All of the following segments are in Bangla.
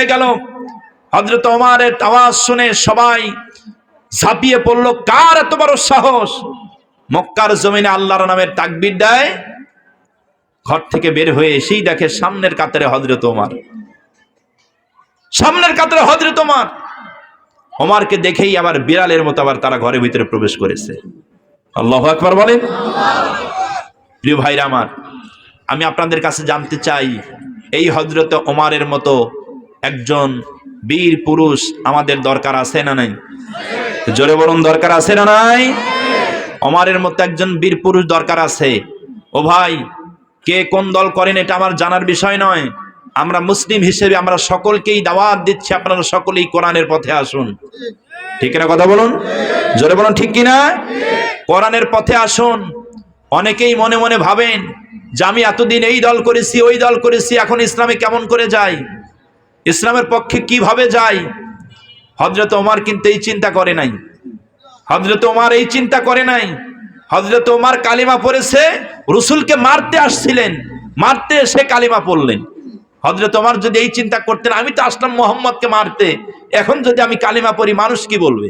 হয়ে গেল। হজরত ওমারের আওয়াজ শুনে সবাই ঝাঁপিয়ে পড়ল, কার এত বড় সাহস? মক্কার জমিনে আল্লাহর নামের তাকবির দেয়। ঘর থেকে বের হয়ে এসেই দেখে সামনের কাতারে হজরত ওমার। সামনের কাতারে হজরত ওমার। ওমারকে দেখেই আবার বিড়ালের মতো আবার তারা ঘরের ভিতরে প্রবেশ করেছে। আল্লাহ আকবার বলেন। প্রিয় ভাইরা আমার, আমি আপনাদের কাছে জানতে চাই, এই হজরত ওমারের মতো একজন বীর পুরুষ আমাদের দরকার আছে না নাই? জোরে বলুন, দরকার আছে না নাই? ওমারের মতো একজন বীর পুরুষ দরকার আছে। ও ভাই, কে কোন দল করেন এটা আমার জানার বিষয় নয়। আমরা মুসলিম হিসেবে আমরা সকলকেই দাওয়াত দিচ্ছি, আপনারা সকলেই কোরআনের পথে আসুন। ঠিক না কথা বলুন? জোরে বলুন, ঠিক কিনা? কোরআনের পথে আসুন। অনেকেই মনে মনে ভাবেন, যে আমি এতদিন এই দল করেছি, ওই দল করেছি, এখন ইসলামে কেমন করে যাই? ইসলামের পক্ষে কীভাবে যাই? হজরত ওমার কিন্তু এই চিন্তা করে নাই। হজরত ওমার এই চিন্তা করে নাই। হজরত ওমার কালিমা পড়েছে, রসুলকে মারতে আসছিলেন। মারতে এসে কালিমা পড়লেন। হজরত ওমার যদি এই চিন্তা করতেন, আমি তো আসলাম মোহাম্মদকে মারতে। এখন যদি আমি কালিমা পড়ি, মানুষ কি বলবে?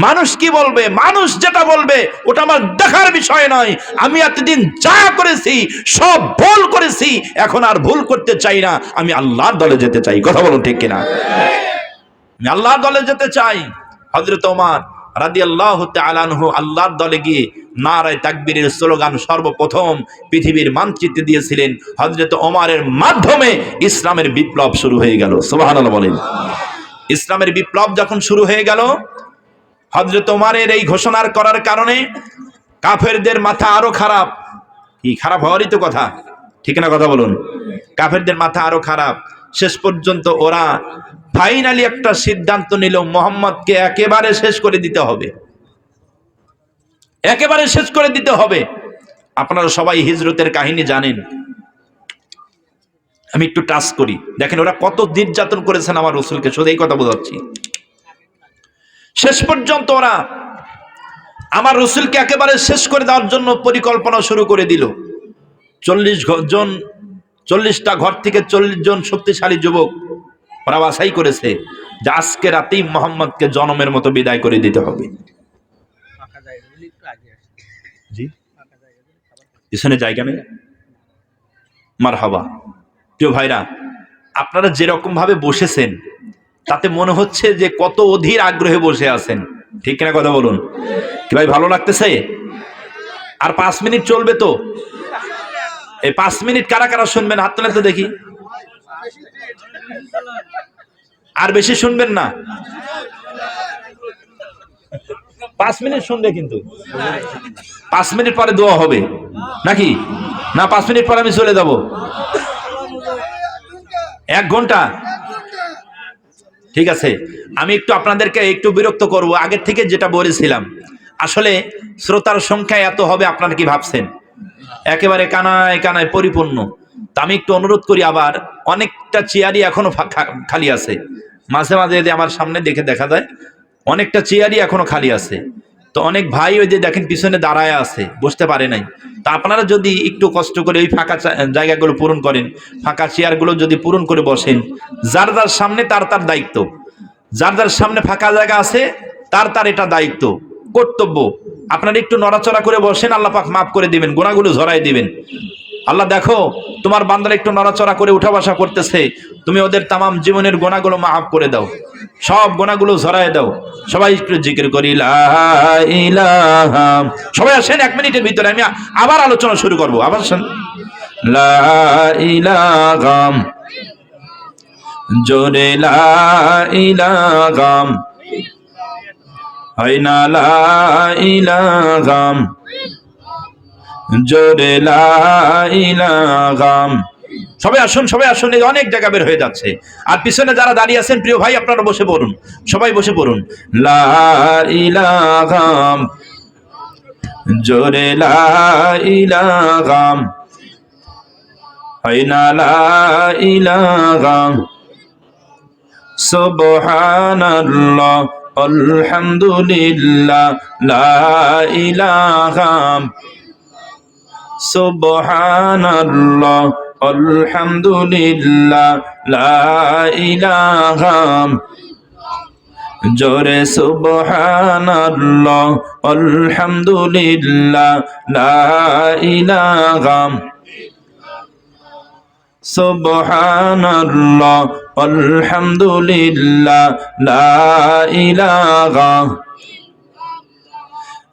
মানুষ কি বলবে? মানুষ যেটা বলবে, ওটা আমার দেখার বিষয় নয়। আমি এতদিন যা করেছি, সব ভুল করেছি, এখন আর ভুল করতে চাই না। আমি আল্লাহর দলে যেতে চাই। কথা বলুন ঠিক কিনা? আমি আল্লাহর দলে যেতে চাই। হজরত ওমার রাদি আল্লাহ আলানহু আল্লাহর দলে গিয়ে নারায় তাকবীরের স্লোগান সর্বপ্রথম পৃথিবীর মানচিত্রে দিয়েছিলেন। হজরত ওমারের মাধ্যমে ইসলামের বিপ্লব শুরু হয়ে গেল। সুবহানাল্লাহ বলেন। ইসলামের বিপ্লব যখন শুরু হয়ে গেল হজরত ওমারের এই ঘোষণার করার কারণে কাফেরদের মাথা আরও খারাপ। কি খারাপ হওয়ারই তো কথা। ঠিক না কথা বলুন? কাফেরদের মাথা আরও খারাপ। শেষ পর্যন্ত ওরা ফাইনালি একটা সিদ্ধান্ত নিল, মোহাম্মদকে একেবারে শেষ করে দিতে হবে। একেবারে শেষ করে দিতে হবে। আপনারা সবাই হিজরতের কাহিনী জানেন। আমি একটু টাচ করি। দেখেন ওরা কত নির্যাতন করেছেন আমার রসুলকে। শুধু এই কথা বোঝাচ্ছি। শেষ পর্যন্ত ওরা আমার রসুলকে একেবারে শেষ করে দেওয়ার জন্য পরিকল্পনা শুরু করে দিল। চল্লিশ জন, চল্লিশটা ঘর থেকে চল্লিশ জন শক্তিশালী যুবক ওরা বাছাই করেছে যে আজকে রাতেই মোহাম্মদকে জনমের মতো বিদায় করে দিতে হবে। পিছনে জায়গা নেই? মার হাবা প্রিয় ভাইরা, আপনারা যেরকম ভাবে বসেছেন তাতে মনে হচ্ছে যে কত অধীর আগ্রহে বসে আছেন। ঠিক কিনা কথা বলুন? কি ভাই, ভালো লাগতেছে? আর পাঁচ মিনিট চলবে তো? এই পাঁচ মিনিট কারা কারা শুনবেন? হাত তোলেন তো দেখি। আর বেশি শুনবেন না? পাঁচ মিনিট শুনবে কিন্তু। পাঁচ মিনিট পরে দোয়া হবে। নাকি? না, পাঁচ মিনিট পরে আমি চলে যাব। এক ঘণ্টা? ঠিক আছে? আমি একটু আপনাদেরকে একটু বিরক্ত করব। আগের থেকে যেটা বলেছিলাম, আসলে শ্রোতার সংখ্যা এত হবে, আপনারা কি ভাবছেন? একেবারে কানায় কানায় পরিপূর্ণ। তা আমি একটু অনুরোধ করি আবার, অনেকটা চেয়ারই এখনও খালি আছে। মাঝে মাঝে যদি আমার সামনে দেখে দেখা যায়, অনেকটা চেয়ারই এখনও খালি আছে। তো অনেক ভাই ওই যে দেখেন পিছনে দাঁড়ায় আছে, বসতে পারে নাই। তা আপনারা যদি একটু কষ্ট করে ওই ফাঁকা জায়গাগুলো পূরণ করেন, ফাঁকা চেয়ারগুলো যদি পূরণ করে বসেন, যার যার সামনে তার তার দায়িত্ব। যার যার সামনে ফাঁকা জায়গা আছে, তার তার এটা দায়িত্ব, কর্তব্য। আপনারা একটু নড়াচড়া করে বসেন আল্লাপাক মাফ করে দিবেন গোনাগুলো ঝরাই দিবেন। আল্লাহ দেখো, তোমার বান্দারা একটু নড়াচড়া করে উঠা বসা করতেছে। তুমি ওদের তামাম জীবনের গোনাগুলো মাফ করে দাও। সব গোনাগুলো ঝরায় দাও। সবাই একটু জিকির করি। সবাই আসেন এক মিনিটের ভিতরে, আমি আবার আলোচনা শুরু করব। আবার শুন লা ইলাহা জোরে, লা ইলাহা হয় না, লা ইলাহা জোরে লা ইলাহা। সবাই আসুন সবাই আসুন, এই অনেক জায়গা বের হয়ে যাচ্ছে। আর পিছনে যারা দাঁড়িয়ে আছেন, প্রিয় ভাই, আপনারা বসে পড়ুন, সবাই বসে পড়ুন। লা ইলাহা। জোরে লা ইলাহা। হয় না লা সুবহানাল্লাহ, আলহামদুলিল্লাহ, লা ইলাহা। সুবহানাল্লাহ আলহামদুলিল্লাহ লা ইলাহা জোরে সুবহানাল্লাহ, আলহামদুলিল্লাহ, লা ইলাহা। সুবহানাল্লাহ, আলহামদুলিল্লাহ, লা ইলাহা।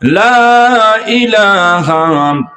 লা ইলাহা।